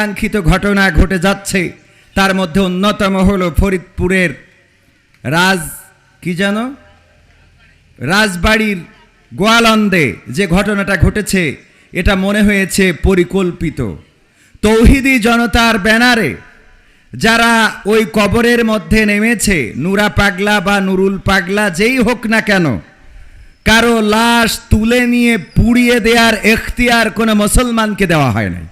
কাঙ্ক্ষিত ঘটনা ঘটে যাচ্ছে। তার মধ্যে অন্যতম হলো ফরিদপুরের রাজ, কি জানো রাজবাড়ির গোয়ালন্দে যে ঘটনাটা ঘটেছে, এটা মনে হয়েছে পরিকল্পিত। তৌহিদি জনতার ব্যানারে যারা ওই কবরের মধ্যে নেমেছে, নুরা পাগলা বা নুরুল পাগলা যেই হোক না কেন, কারও লাশ তুলে নিয়ে পুড়িয়ে দেওয়ার এখতিয়ার কোনো মুসলমানকে দেওয়া হয় নাই।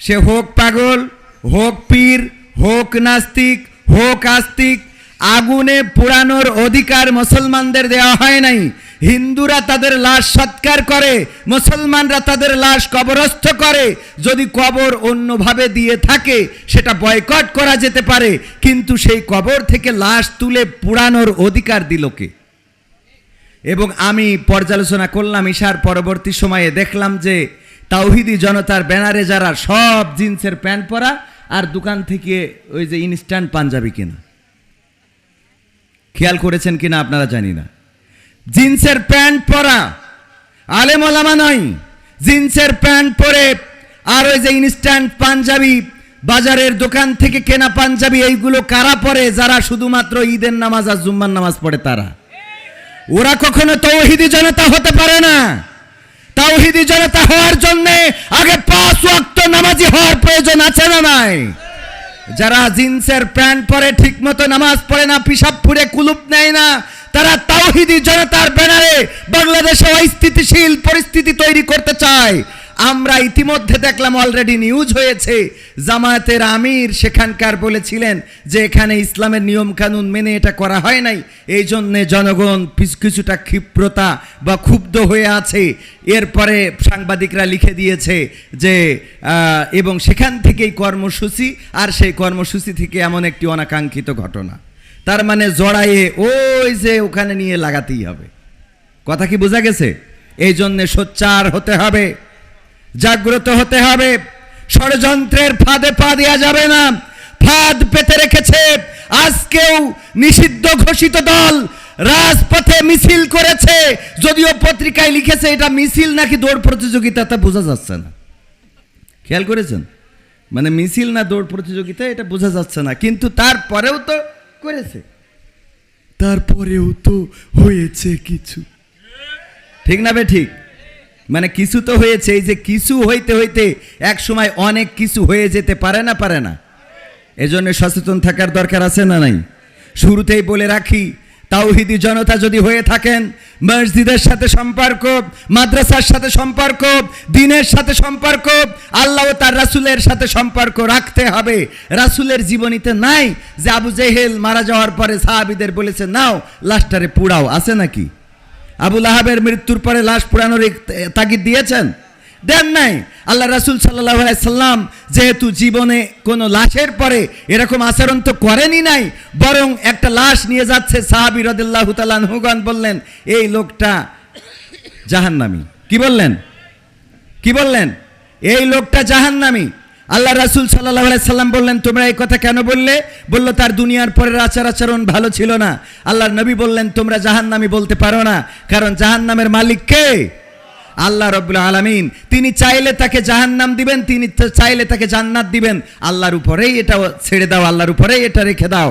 সে হোক পাগল, হোক পীর, হোক নাস্তিক, হোক আস্তিক, আগুনে পোড়ানোর অধিকার মুসলমানদের দেওয়া হয় নাই। হিন্দুরা তাদের লাশ সৎকার করে, মুসলমানরা তাদের লাশ কবরস্থ করে। যদি কবর অন্যভাবে দিয়ে থাকে, সেটা বয়কট করা যেতে পারে, কিন্তু সেই কবর থেকে লাশ তুলে পুরানোর অধিকার দিল কে? এবং আমি পর্যালোচনা করলাম ইশার পরবর্তী সময়ে দেখলাম যে তাওহিদি জনতার ব্যানারে যারা সব জিন্সের প্যান্ট পরা আর দোকান থেকে ওই যে ইনস্ট্যান্ট পাঞ্জাবি কেনা। খেয়াল করেছেন কিনা আপনারা জানি না। জিন্সের প্যান্ট পরা, আলেম ওলামা নয়। জিন্সের প্যান্ট পরে আর ওই যে ইনস্ট্যান্ট পাঞ্জাবি, বাজারের দোকান থেকে কেনা পাঞ্জাবি, এইগুলো কারা পরে? যারা শুধুমাত্র ঈদের নামাজ আর জুম্মার নামাজ পড়ে তারা। ওরা কখনো তৌহিদি জনতা হতে পারে না। তাওহিদি জনতা হওয়ার জন্য আগে পাঁচ ওয়াক্ত নামাজি হওয়ার প্রয়োজন আছে না নাই? যারা জিন্সের প্যান্ট পরে ঠিকমতো নামাজ পড়ে না পিসাব ফুরে কুলুপ নেয় না, তারা তাওহিদি জনতার ব্যানারে বাংলাদেশে অস্থিতিশীল পরিস্থিতি তৈরি করতে চায়। আমরা ইতিমধ্যে দেখলাম অলরেডি নিউজ হয়েছে। জামায়াতের আমির সেখানকার বলেছিলেন যে এখানে ইসলামের নিয়ম কানুন মেনে এটা করা হয় নাই। এই জন্যে জনগণ কিছুটা ক্ষিপ্রতা বা ক্ষুব্ধ হয়ে আছে। এরপরে সাংবাদিকরা লিখে দিয়েছে যে এবং সেখান থেকেই কর্মসূচি, আর সেই কর্মসূচি থেকে এমন একটি অনাকাঙ্ক্ষিত ঘটনা। তার মানে জড়াইয়ে ওই যে ওখানে নিয়ে লাগাতেই হবে। কথা কি বোঝা গেছে? এই জন্যে সোচ্চার হতে হবে। জাগ্রত হতে হবে। ষড়যন্ত্রের ফাঁদে পা দেওয়া যাবে না। ফাঁদ পেতে রেখেছে। আজকেও নিষিদ্ধ ঘোষিত দল রাজপথে মিছিল করেছে। যদিও পত্রিকায় লিখেছে এটা মিছিল নাকি দৌড় প্রতিযোগিতা তা বোঝা যাচ্ছে না। খেয়াল করেছেন? মানে মিছিল না দৌড় প্রতিযোগিতা এটা বোঝা যাচ্ছে না। কিন্তু তারপরেও তো করেছে। তারপরেও তো হয়েছে কিছু। ঠিক না বে ঠিক? মানে কিছু তো হয়েছে, এই যে কিছু হইতে হইতে এক সময় অনেক কিছু হয়ে যেতে পারে না পারে না। এজন্য সচেতন থাকার দরকার আছে না নাই? শুরুতেই বলে রাখি, তাওহিদি জনতা যদি হয়ে থাকেন, মসজিদের সাথে সম্পর্ক, মাদ্রাসার সাথে সম্পর্ক, দিনের সাথে সম্পর্ক, আল্লাহ তার রাসুলের সাথে সম্পর্ক রাখতে হবে। রাসুলের জীবনীতে নাই যে আবু জেহেল মারা যাওয়ার পরে সাহাবিদের বলেছে, নাও লাস্টারে পুড়াও। আছে নাকি? আবুল আহাবের মৃত্যুর পরে লাশ পুরানোর তাগিদ দিয়েছেন? দেন নাই। আল্লাহ রাসুল সাল্লাহ সাল্লাম যেহেতু জীবনে কোনো লাশের পরে এরকম আচরণ তো করেনি নাই, বরং একটা লাশ নিয়ে যাচ্ছে সাহাবি রদুল্লাহ হুগান বললেন, এই লোকটা জাহান্নামি। কি বললেন? কি বললেন? এই লোকটা জাহান্নামি। আল্লাহ রাসুল সাল্লাহ সাল্লাম বললেন, তোমরা এই কথা কেন বললে? বলল, তার দুনিয়ার পরের আচার আচরণ ভালো ছিল না। আল্লাহর নবী বললেন, তোমরা জাহান্নামি বলতে পারো না, কারণ জাহান্নামের মালিক কে? আল্লাহ রব্বুল আলমিন, তিনি চাইলে তাকে জাহান্নাম দিবেন, তিনি চাইলে তাকে জান্নাত দিবেন। আল্লাহর উপরেই এটা ছেড়ে দাও, আল্লাহর উপরেই এটা রেখে দাও।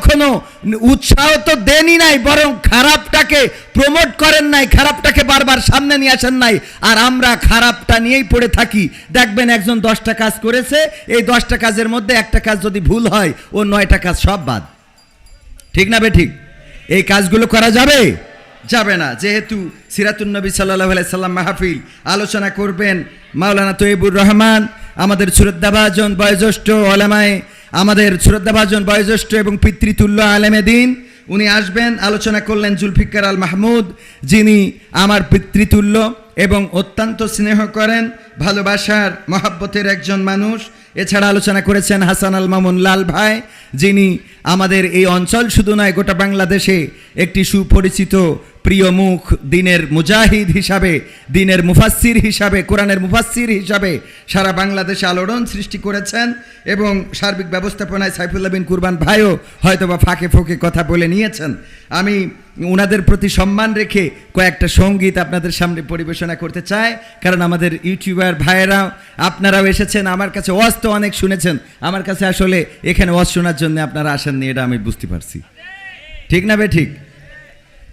কখনো উৎসাহ তো দেনই নাই, বরং খারাপটাকে প্রমোট করেন নাই, খারাপটাকে বারবার সামনে নিয়ে আসেন নাই। আর আমরা খারাপটা নিয়েই পড়ে থাকি। দেখবেন একজন দশটা কাজ করেছে, এই দশটা কাজের মধ্যে একটা কাজ যদি ভুল হয়, ও নয়টা কাজ সব বাদ। ঠিক না বে ঠিক? এই কাজগুলো করা যাবে? যাবে না। যেহেতু সিরাতুন্নবী সাল্লাহ সাল্লাম মাহফিল, আলোচনা করবেন মাওলানা তৈবুর রহমান, আমাদের শ্রদ্ধাভাজন বয়োজ্যেষ্ঠ ওলামায় আমাদের শ্রদ্ধাভাজন বয়োজ্যেষ্ঠ এবং পিতৃতুল্য আলেমে দিন, উনি আসবেন, আলোচনা করলেন জুলফিকার আল মাহমুদ, যিনি আমার পিতৃতুল্য এবং অত্যন্ত স্নেহ করেন, ভালোবাসার মহাব্বতের একজন মানুষ। এছাড়া আলোচনা করেছেন হাসান আল মামুন লাল ভাই, যিনি আমাদের এই অঞ্চল শুধু নয়, গোটা বাংলাদেশে একটি সুপরিচিত প্রিয় মুখ দিনের মুজাহিদ হিসাবে, দিনের মুফাসসির হিসাবে, কোরআনের মুফাসসির হিসাবে সারা বাংলাদেশে আলোড়ন সৃষ্টি করেছেন এবং সার্বিক ব্যবস্থাপনায় সাইফুল্লাহ বিন কুরবান ভাইও হয়তোবা ফাঁকে ফোঁকে কথা বলে নিয়েছেন। আমি ওনাদের প্রতি সম্মান রেখে কয়েকটা সংগীত আপনাদের সামনে পরিবেশনা করতে চাই, কারণ আমাদের ইউটিউবার ভাইয়েরাও আপনারাও এসেছেন, আমার কাছে ওয়াজ তো অনেক শুনেছেন, আমার কাছে আসলে এখানে ওয়াজ শোনার জন্য আপনারা আসেননি, এটা আমি বুঝতে পারছি। ঠিক না বে, ঠিক?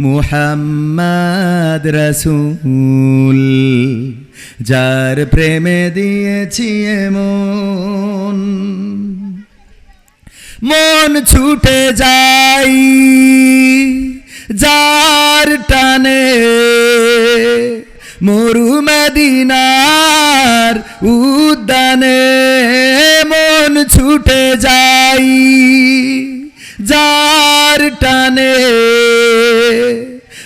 মুহাম্মদ রসুল, যার প্রেমে দিয়েছি মন মন ছুটে যাই যার টানে, মরু মদিনার উদ্যানে। মন ছুটে যাই যার টানে।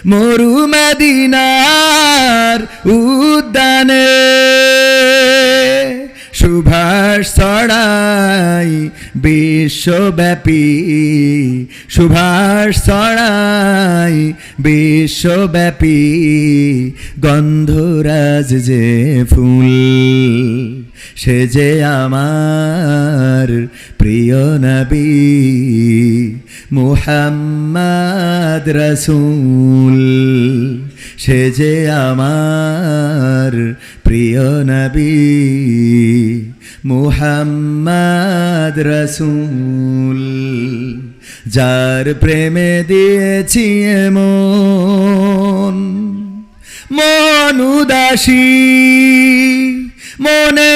মরু মদিনার উদ্যানে সুভাষ ছড়াই বিশ্বব্যাপী। সুভাষ ছড়াই বিশ্বব্যাপী। গন্ধরাজ যে ফুল, সে যে আমার প্রিয় নবী। মুহাম্মদ রসুল, সে যে আমার প্রিয় নবী। মুহাম্মদ রসুল, যার প্রেমে দিয়েছি এমন মন উদাসী মনের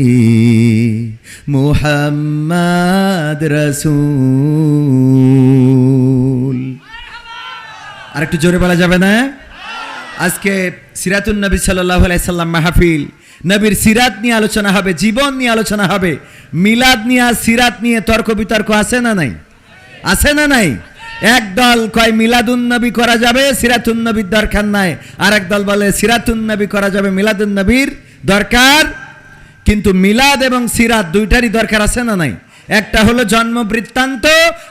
মুহাম্মদ রসুল। আর একটু জোরে বলা যাবে না? আজকে সিরাতুন নবী সাল্লাহ আলাইসাল্লাম মাহফিল। নবীর সিরাত নিয়ে আলোচনা হবে, জীবন নিয়ে আলোচনা হবে। মিলাদ নিয়ে আর সিরাত নিয়ে তর্ক বিতর্ক আছে না নাই? আছে না নাই? এক দল কয়, মিলাদুন নবী করা যাবে, সিরাতুন নবীর দরকার নাই। আর এক দল বলে, সিরাতুন নবী করা যাবে, মিলাদুন নবীর দরকার কিন্তু মিলাদ এবং সিরাত দুইটারই দরকার আছে না নাই? একটা হলো জন্ম বৃত্তান্ত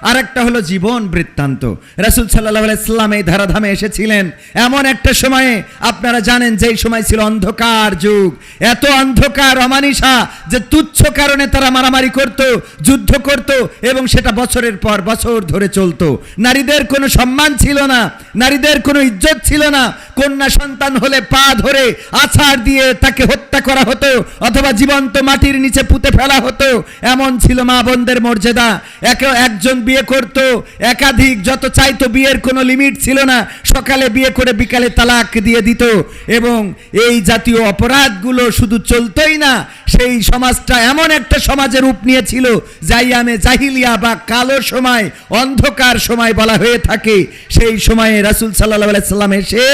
আর একটা হলো জীবন বৃত্তান্ত। রাসুল সাল্লাহ ইসলাম এই ধারাধামে এসেছিলেন। এমন একটা সময়ে আপনারা জানেন যেই সময় ছিল অন্ধকার যুগ। এত অন্ধকার অমানিসা যে তুচ্ছ কারণে তারা মারামারি করত, যুদ্ধ করত এবং সেটা বছরের পর বছর ধরে চলতো। নারীদের কোনো সম্মান ছিল না, নারীদের কোনো ইজ্জত ছিল না। কন্যা সন্তান হলে পা ধরে আছাড় দিয়ে তাকে হত্যা করা হতো, অথবা জীবন্ত মাটির নিচে পুঁতে ফেলা হতো। এমন ছিল মা বোনদের মর্যাদা। এক একজন বিয়ে করত, একাধিক যত চাইতো বিয়ের কোনো লিমিট ছিল না, সকালে বিয়ে করে বিকালে তালাক দিয়ে দিত। এবং এই জাতীয় অপরাধগুলো শুধু চলতোই না, সেই সমাজটা এমন একটা সমাজের রূপ নিয়েছিল, জাইয়ামে জাহিলিয়া বা কালো সময়, অন্ধকার সময় বলা হয়ে থাকে। সেই সময়ে রাসুল সাল্লাহ সাল্লাম এসে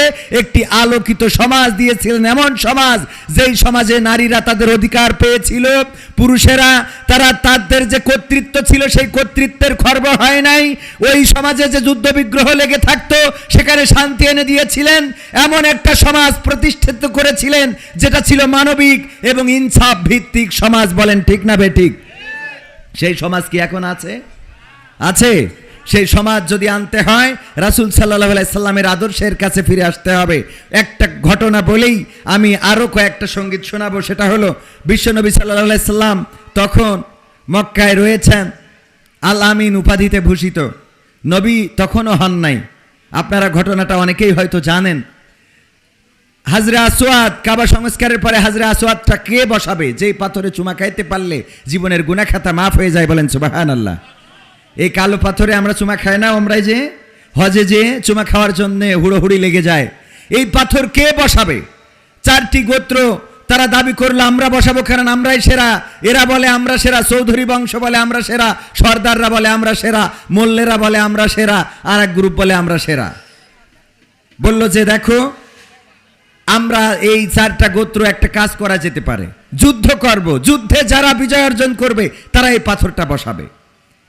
একটি আলোকিত সমাজ দিয়েছিলেন, এমন সমাজ যেই সমাজে নারীরা তাদের অধিকার পেয়েছিল। পুরুষেরা, তারা তাদের যে কর্তৃত্ব ছিল, সেই কর্তৃত্বের খর্ব হয় নাই। ওই সমাজে যে যুদ্ধ বিগ্রহ লেগে থাকতো, সেখানে শান্তি এনে দিয়েছিলেন। এমন একটা সমাজ প্রতিষ্ঠিত করেছিলেন, যেটা ছিল মানবিক এবং ইনসাফ ভিত্তিক সমাজ, বলেন ঠিক না বেঠিক সেই সমাজ কি এখন আছে? আছে। সেই সমাজ যদি আনতে হয়, রাসুল সাল্লাহ সাল্লামের আদর্শের কাছে ফিরে আসতে হবে। একটা ঘটনা বলেই আমি আরও কয়েকটা সংগীত শোনাবো। সেটা হলো, বিশ্বনবী সাল্লাহ সাল্লাম তখন মক্কায় রয়েছেন, আল আমিন উপাধিতে ভূষিত। নবী তখনও হন নাই। আপনারা ঘটনাটা অনেকেই হয়তো জানেন। হাজরা আসোয়াদ কাবা সংস্কারের পরে হাজরা আসোয়াদটা কে বসাবে? যেই পাথরে চুমা খাইতে পারলে জীবনের গুনাখাতা মাফ হয়ে যায় বলেন সুবাহান আল্লাহ এই কালো পাথরে আমরা চুমা খাই না আমরাই যে, হজে যে চুমা খাওয়ার জন্য হুড়োহুড়ি লেগে যায়। এই পাথর কে বসাবে? চারটি গোত্র তারা দাবি করল, আমরা বসাবো কারণ আমরাই সেরা। এরা বলে, আমরা সেরা। চৌধুরী বংশ বলে, আমরা সেরা। সর্দাররা বলে, আমরা সেরা। মোল্লেরা বলে, আমরা সেরা। আর এক গ্রুপ বলে, আমরা সেরা। বলল যে, দেখো, আমরা এই চারটা গোত্র একটা কাজ করা যেতে পারে। যুদ্ধ করব। যুদ্ধে যারা বিজয় অর্জন করবে, তারা এই পাথরটা বসাবে।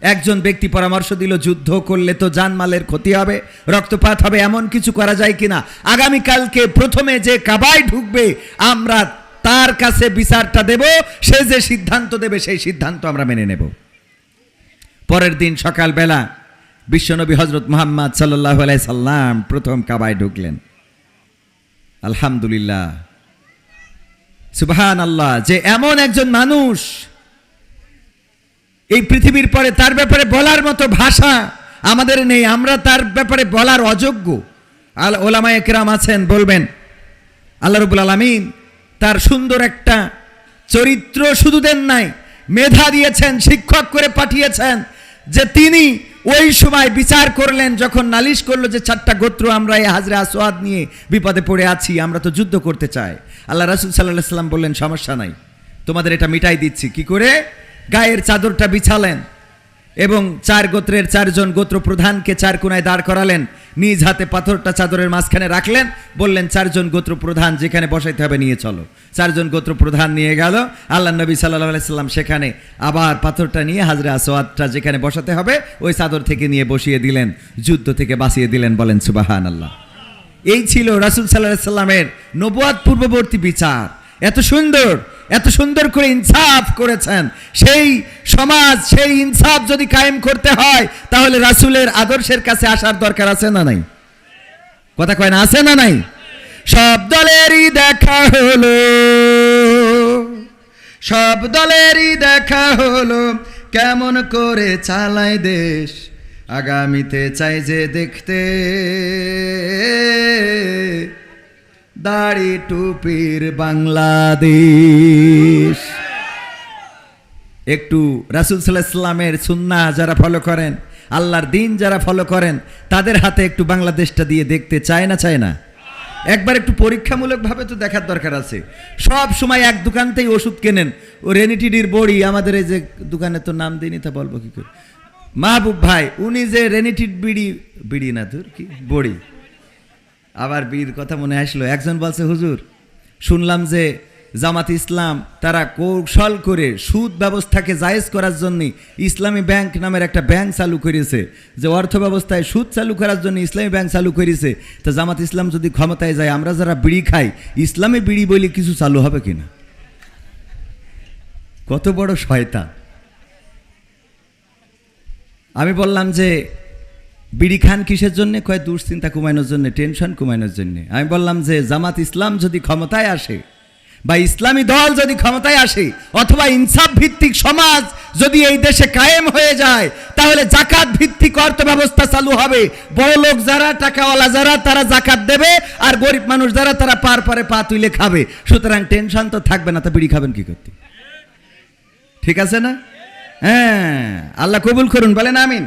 একজন ব্যক্তি পরামর্শ দিল, যুদ্ধ করলে তো জানমালের ক্ষতি হবে, রক্তপাত হবে, এমন কিছু করা যায় কিনা? আগামীকালকে প্রথমে যে কাবায় ঢুকবে, আমরা তার কাছে বিচারটা দেব, সে যে সিদ্ধান্ত দেবে, সেই সিদ্ধান্ত আমরা মেনে নেব। পরের দিন সকালবেলা বিশ্বনবী হজরত মোহাম্মদ সাল্লাহ আলাই সাল্লাম প্রথম কাবায় ঢুকলেন। আলহামদুলিল্লাহ। সুবহান আল্লাহ যে এমন একজন মানুষ এই পৃথিবীর পরে তার ব্যাপারে বলার মতো ভাষা আমাদের নেই, আমরা তার ব্যাপারে বলার অযোগ্য। আল ওলামা একরাম আছেন, বলবেন, আল্লাহ রবুল আলমিন তার সুন্দর একটা চরিত্র শুধু দেন নাই, মেধা দিয়েছেন, শিক্ষক করে পাঠিয়েছেন, যে তিনি ওই সময় বিচার করলেন, যখন নালিশ করল যে চারটা গোত্র আমরা এই হাজরে আসোয়াদ নিয়ে বিপদে পড়ে আছি, আমরা তো যুদ্ধ করতে চাই। আল্লাহ রাসুল সাল্লাহ সাল্লাম বললেন, সমস্যা নাই, তোমাদের এটা মিটাই দিচ্ছি। কি করে? গায়ের চাদরটা বিছালেন এবং চার গোত্রের চারজন গোত্র প্রধানকে চার কোনায় দাঁড় করালেন। নিজ হাতে পাথরটা চাদরের মাঝখানে রাখলেন। বললেন, চারজন গোত্র প্রধান যেখানে বসাইতে হবে নিয়ে চলো। চারজন গোত্র প্রধান নিয়ে গেল। আল্লাহ নবী সাল্লাহ সাল্লাম সেখানে আবার পাথরটা নিয়ে হাজরা আসোয়াদটা যেখানে বসাতে হবে, ওই চাদর থেকে নিয়ে বসিয়ে দিলেন, যুদ্ধ থেকে বাঁচিয়ে দিলেন, বলেন সুবাহান আল্লাহ এই ছিল রাসুল সাল্লাহ সাল্লামের নবুয়াদ পূর্ববর্তী বিচার। এত সুন্দর এত সুন্দর করে ইনসাফ করেছেন। সেই সমাজ, সেই ইনসাফ যদি কায়েম করতে হয়, তাহলে রাসুলের আদর্শের কাছে আসার দরকার আছে না নাই? কথা কয় না, আছে না নাই? সব দলেরই দেখা হলো। সব দলেরই দেখা হলো। কেমন করে চালায় দেশ? আগামীতে চাই যে দেখতে। দাড়ি টুপির বাংলাদেশ। একটু রাসুল সাল্লাহামের সুন্না যারা ফলো করেন, আল্লাহর দিন যারা ফলো করেন, তাদের হাতে একটু বাংলাদেশটা দিয়ে দেখতে চায় না চায় না? একবার একটু পরীক্ষামূলকভাবে তো দেখার দরকার আছে। সব সময় এক দোকানতেই ওষুধ কেনেন। ও রেনিটিডির বড়ি, আমাদের এই যে দোকানে তো নাম দিইনি তা বলব কি করে? মাহবুব ভাই, উনি যে রেনিটিড বিড়ি বিড়ি না তোর কি? বড়ি। আবার বীর কথা মনে আসলো। একজন বলছে, হুজুর, শুনলাম যে জামাত ইসলাম, তারা কৌশল করে সুদ ব্যবস্থাকে জায়েজ করার জন্য ইসলামী ব্যাংক নামের একটা ব্যাংক চালু করেছে, যে অর্থ ব্যবস্থায় সুদ চালু করার জন্য ইসলামী ব্যাংক চালু করেছে। তো জামাত ইসলাম যদি ক্ষমতায় যায়, আমরা যারা বিড়ি খাই, ইসলামী বিড়ি বলে কিছু চালু হবে কিনা? কত বড় শয়তান। আমি বললাম যে বিড়ি খান কিসের জন্য? কয়, দুশ্চিন্তা কমানোর জন্য, টেনশন কমানোর জন্য। আমি বললাম যে, জামাত ইসলাম যদি ক্ষমতায় আসে, বা ইসলামী দল যদি ক্ষমতায় আসে, অথবা ইনসাফ ভিত্তিক সমাজ যদি এই দেশে কায়েম হয়ে যায়, তাহলে জাকাত ভিত্তিক অর্থ ব্যবস্থা চালু হবে। বড় লোক যারা, টাকাওয়ালা যারা, তারা জাকাত দেবে, আর গরিব মানুষ যারা, তারা পার পারে পা তুলে খাবে। সুতরাং টেনশন তো থাকবে না, তো বিড়ি খাবেন কি করতে? ঠিক আছে না? হ্যাঁ আল্লাহ কবুল করুন, বলেন আমিন।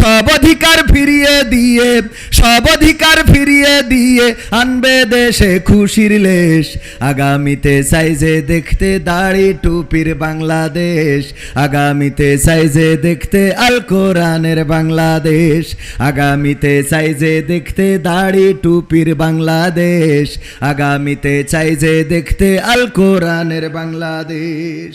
সব অধিকার ফিরিয়ে দিয়ে, সব অধিকার ফিরিয়ে দিয়ে আনবে দেশে খুশির লেশ। আগামীতে সাইজে দেখতে দাড়ি টুপির বাংলাদেশ। আগামীতে সাইজে দেখতে আল কোরআনের বাংলাদেশ। আগামীতে সাইজে দেখতে দাড়ি টুপির বাংলাদেশ। আগামীতে চাইজে দেখতে আল কোরআনের বাংলাদেশ।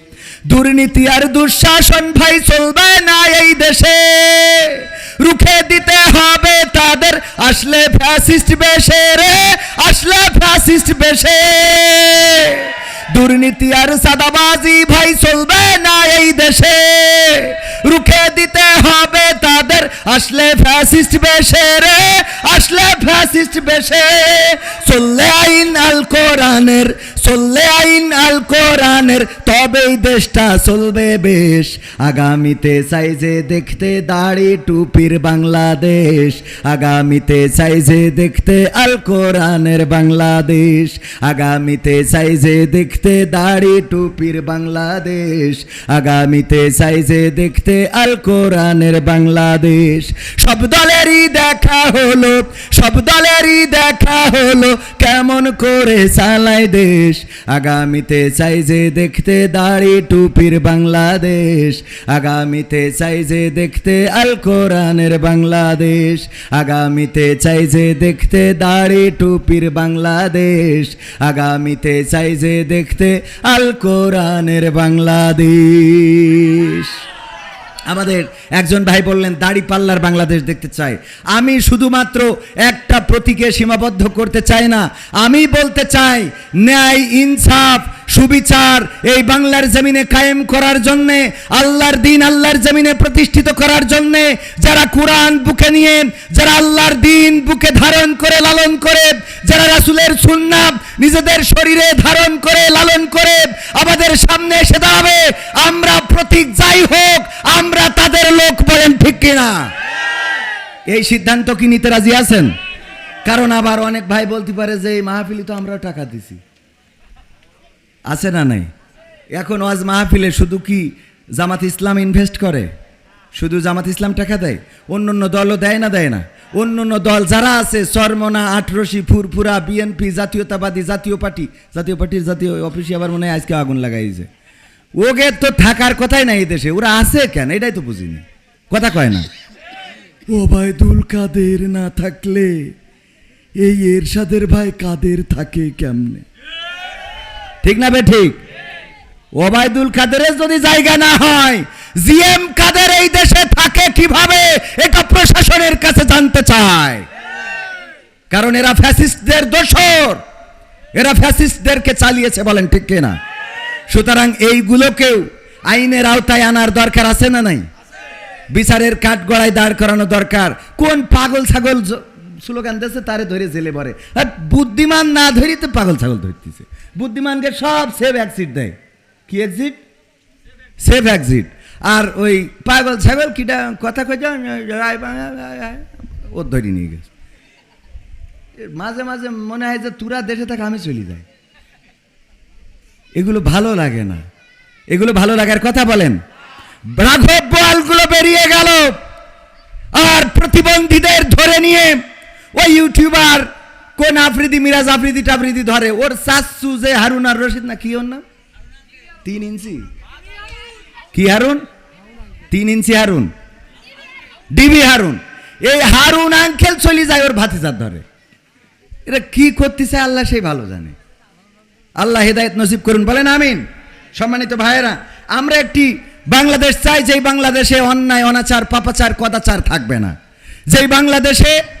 দুর্নীতি আর দুঃশাসন ভাই চলবে না এই দেশে। রুখে দিতে হবে তাদের। আসলে ফ্যাসিস্ট বেশে রে, আসলে ফ্যাসিস্ট বেশে। দুর্নীতি আর সাদাবাজি ভাই চলবে না এই দেশে। রুখে দিতে হবে তাদের। আসলে ফ্যাসিস্ট বেশে রে, আসলে ফ্যাসিস্ট বেশে। চললে আইন আল কোরআনের, চললে আইন আল কোরআনের, তবেই দেশটা চলবে বেশ। আগামীতে সাইজে দেখতে দাড়ি টুপির বাংলাদেশ। আগামীতে সাইজে দেখতে আল কোরআনের বাংলাদেশ। আগামীতে সাইজে দেখতে দাড়ি টুপির বাংলাদেশ, আগামীতে সাইজে দেখতে আল কোরআনের বাংলাদেশ। সব দলেরই দেখা হলো, সব দলেরই দেখা হলো কেমন করে চালায় দেশ। আগামীতে সাইজে দেখতে দাড়ি টুপির বাংলাদেশ, আগামীতে চাইজে দেখতে আল কোরআনের বাংলাদেশ। আগামীতে চাইজে দেখতে দাড়ি টুপির বাংলাদেশ, আগামীতে চাইজে দেখতে আল কোরআনের বাংলাদেশ। আমাদের একজন ভাই বললেন, দাড়ি পাল্লার বাংলাদেশ দেখতে চাই। আমি শুধুমাত্র একটা প্রতীকে সীমাবদ্ধ করতে চাই না, আমি বলতে চাই, ন্যায়, ইনসাফ সুবিচার এই বাংলার জমিনে কায়েম করার জন্যে, আল্লাহর দিন আল্লাহর জমিনে প্রতিষ্ঠিত করার জন্যে যারা কোরআন বুকে নিয়ে, যারা আল্লাহর দিন বুকে ধারণ করে, লালন করে, যারা রাসুলের সুন্নাম নিজেদের শরীরে ধারণ করে, লালন করে, আমাদের সামনে এসে দাঁড়াবে, আমরা প্রতীক যাই হোক, আমরা তাদের লোক বলেন ঠিক কিনা? এই সিদ্ধান্ত কি নিতে রাজি আছেন? কারণ আবার অনেক ভাই বলতে পারে যে, এই মাহফিলি তো আমরা টাকা দিছি। আছে না নাই? এখন ওয়াজ মাহফিলে শুধু কি জামাত ইসলাম ইনভেস্ট করে? শুধু জামাত ইসলাম টাকা দেয়? অন্য অন্য দলও দেয় না দেয় না? অন্য অন্য দল যারা আছে চরমনা আটরসি ফুরফুরা বিএনপি জাতীয়তাবাদী, জাতীয় পার্টি, জাতীয় পার্টির জাতীয় অফিসে আবার মনে হয় আজকে আগুন লাগাইছে। ওকে তো থাকার কথাই নাই দেশে। ওরা আছে কেন? এটাই তো বুঝিনি। কথা কয় না। ও ভাই দুল কাদের না থাকলে? এই এরশাদের ভাই কাদের থাকে কেমনে? ঠিক না বে ঠিক? ওবায়দুল কাদেরের যদি জায়গা না হয়, জিএম কাদের এই দেশে থাকে কীভাবে, এটা প্রশাসনের কাছে জানতে চায়। কারণ এরা ফ্যাসিস্টদের দোসর এরা ফ্যাসিস্টদেরকে চালিয়েছে, বলেন ঠিক কিনা? সুতরাং এইগুলোকেও আইনের আওতায় আনার দরকার আছে না নাই? বিচারের কাঠগড়ায় দাঁড় করানো দরকার। কোন পাগল ছাগল স্লোগান দিয়েছে, তারে ধরে জেলে ভরে। আর বুদ্ধিমান না ধরিতে পাগল ছাগল ধরতেছে। বুদ্ধিমানকে সব সেভ এক্সিট দেয়। কি এক্সিট সেভ এক্সিট আর ওই পাগল ছাগল কিটা কথা কই ও ধরে নিয়ে গেছে। মাঝে মাঝে মনে হয় যে তুরা দেশে থাকে আমি চলে যাই। এগুলো ভালো লাগে না। এগুলো ভালো লাগার কথা বলেন। রাঘব বোয়ালগুলো বেরিয়ে গেল। আর প্রতিবন্ধীদের ধরে নিয়ে ওই ইউটিউবার কোন আফ্রিদি মিরাজ আফ্রিদি টাফ্রিদি ধরে? ওর সাসু যে হারুন আর রশিদ না কি ওর নাম? তিন ইঞ্চি। কি হারুন? তিন ইঞ্চি হারুন। ডিবি হারুন। এই হারুন আঙ্কেল চলে যায় ওর ভাতিজার ধরে। এরা কি করতেছে আল্লাহ সেই ভালো জানে। আল্লাহ হেদায়ত নসিব করুন বলেন আমিন। সম্মানিত ভাইয়েরা আমরা একটি বাংলাদেশ চাই যেই বাংলাদেশে অন্যায় অনাচার পাপাচার কদাচার থাকবে না। যেই বাংলাদেশে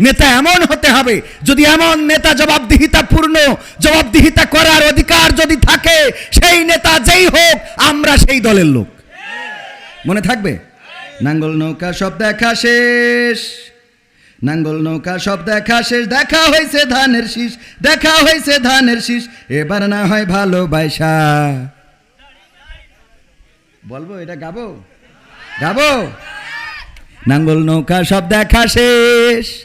নেতা এমন হতে হবে, যদি এমন নেতা জবাবদিহিতা পূর্ণ, জবাবদিহিতা করার অধিকার যদি থাকে, সেই নেতা যেই হোক, আমরা সেই দলের লোক। মনে থাকবে? নাঙ্গল নৌকা সব দেখা শেষ। নাঙ্গল নৌকা সব দেখা শেষ। দেখা হয়েছে ধানের শীষ, দেখা হয়েছে ধানের শীষ। এবার না হয় ভালো ভালোবাসা বলব, এটা গাবো? গাবো? নাঙ্গল নৌকা সব দেখা শেষ।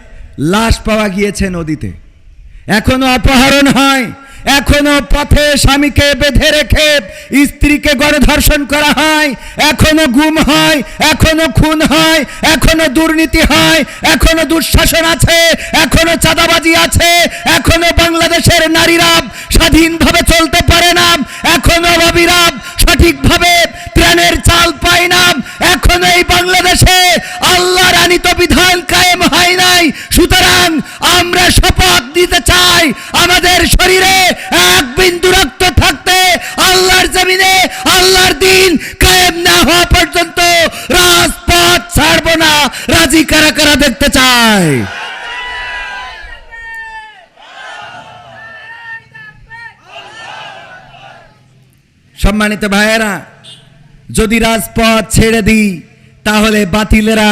লাশ পাওয়া গিয়েছে নদীতে। এখনও অপহরণ হয়। এখনও পথে স্বামীকে বেঁধে রেখে স্ত্রীকে গণধর্ষণ করা হয়। এখনও গুম হয়। এখনও খুন হয়। এখনও দুর্নীতি হয়। এখনও দুঃশাসন আছে। এখনও চাঁদাবাজি আছে। এখনও বাংলাদেশের নারীরা স্বাধীনভাবে চলতে পারে না। এখনও অবিরা সঠিকভাবে ত্রাণের চাল পায় না। এখনও এই বাংলাদেশে আল্লাহর আনিত বিধান কায়েম হয় নাই সুতরাং আমরা শপথ দিতে চাই আমাদের শরীরে এক বিন্দু রক্ত থাকতে আল্লাহর জমিনে, আল্লাহর দিন কায়েম না হওয়া পর্যন্ত রাজপথ ছাড়ব না। রাজি কারা কারা দেখতে চাই সম্মানিত ভাইয়েরা, যদি রাজপথ ছেড়ে দিই, তাহলে বাতিলেরা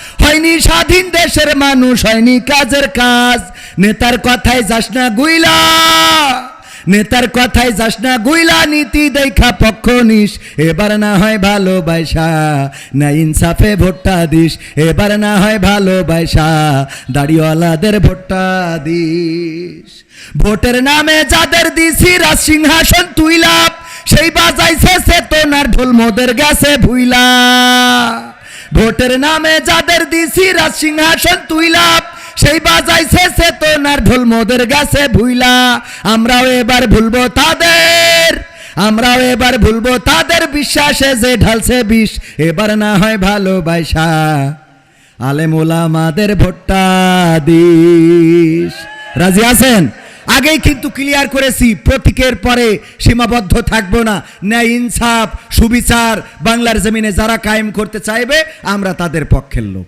হয়নি স্বাধীন দেশের মানুষ, হয়নি কাজের কাজ। নেতার কথায় যাস না গুইলা। নেতার কথায় যাস না গুইলা, নীতি দেখা পক্ষ নিস। এবার না হয় ভালোবাসা, না ইনসাফে ভোটটা দিস। এবার না হয় ভালোবাসা, দাড়িওয়ালাদের ভোটটা দিস। ভোটের নামে যাদের দিছি রাজ সিংহাসন তুইলা, সেই বাজাইছে চেতনার ঢোল মোদের গেছে ভুইলা। ভোটের নামে যাদের দিছি রাজ সিংহাসন তুইলা, সেই বাজাইছে চেতনার ঢোল মোদের গেছে ভুইলা। আমরাও এবার ভুলবো তাদের, আমরাও এবার ভুলবো তাদের বিশ্বাসে যে ঢালছে বিষ, এবার না হয় ভালোবাসা আলেমোলামাদের ভোট্টা দিস। রাজি আছেন? আগেই কিন্তু ক্লিয়ার করেছি, প্রতীকের পরে সীমাবদ্ধ থাকব না। ন্যায় ইনসাফ, সুবিচার বাংলার জমিনে যারা কায়েম করতে চাইবে, আমরা তাদের পক্ষের লোক।